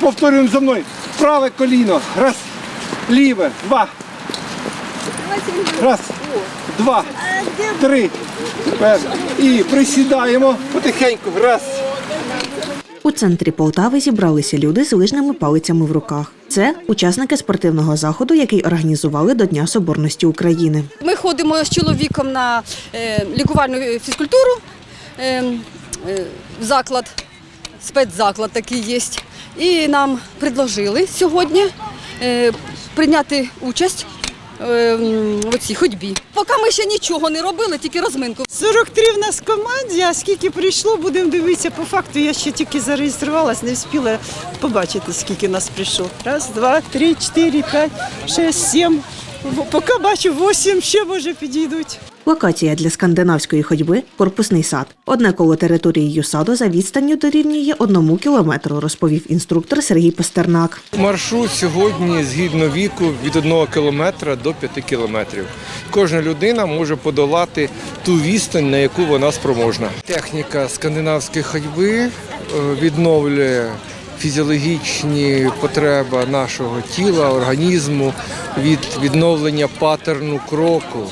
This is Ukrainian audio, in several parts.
Повторюємо за мною. Праве коліно. Раз. Ліве. Два. Раз. Два. Три. Тепер. І присідаємо потихеньку. Раз. У центрі Полтави зібралися люди з лижними палицями в руках. Це учасники спортивного заходу, який організували до Дня Соборності України. Ми ходимо з чоловіком на е, лікувальну фізкультуру. Е, е, заклад, спецзаклад такий є. І нам предложили сьогодні е, прийняти участь е, в цій ходьбі. Поки ми ще нічого не робили, тільки розминку. 43 в нас команді, а скільки прийшло, будемо дивитися. По факту я ще тільки зареєструвалась, не встигла побачити, скільки нас прийшло. Раз, два, три, чотири, п'ять, шість, сім. Поки бачу восім, ще може підійдуть. Локація для скандинавської ходьби корпусний сад. Одне коло території ЮСАДу за відстанню дорівнює одному кілометру, розповів інструктор Сергій Пастернак. Маршрут сьогодні згідно віку від 1 кілометра до 5 кілометрів. Кожна людина може подолати ту відстань, на яку вона спроможна. Техніка скандинавської ходьби е, відновлює фізіологічні потреби нашого тіла, організму від відновлення паттерну кроку,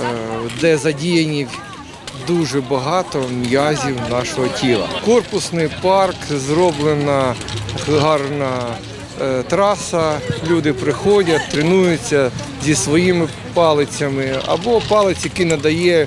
е, де задіяні дуже багато м'язів нашого тіла. Корпусний парк зроблена гарна е, траса. Люди приходять, тренуються зі своїми палицями або палець, який надає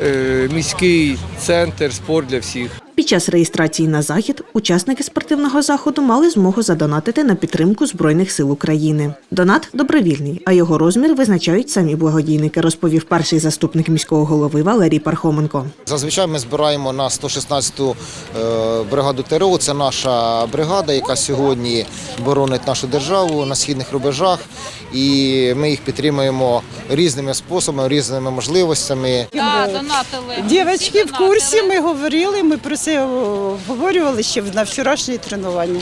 е, міський центр спорт для всіх. Під час реєстрації на захід учасники спортивного заходу мали змогу задонатити на підтримку Збройних сил України. Донат добровільний, а його розмір визначають самі благодійники, розповів перший заступник міського голови Валерій Пархоменко. Зазвичай ми збираємо на 116-ту е, бригаду ТРО. Це наша бригада, яка сьогодні боронить нашу державу на східних рубежах. І ми їх підтримуємо різними способами, різними можливостями. Да, донатили. Дівчатки в курсі, ми говорили, ми про це обговорювали ще на вчорашнє тренування.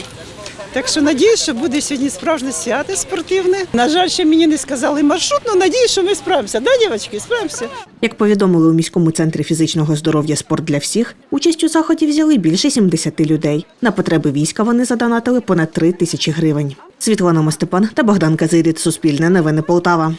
Так що надіюсь, що буде сьогодні справжнє свято спортивне. На жаль, ще мені не сказали маршрут, але надіюсь, що ми справимося. Да, дівчатки, справимося? Як повідомили у міському центрі фізичного здоров'я спорт для всіх, участь у заході взяли більше 70 людей. На потреби війська вони задонатили понад 3 тисячі гривень. Світлана Мостепан та Богдан Казиріт. Суспільне новини Полтава.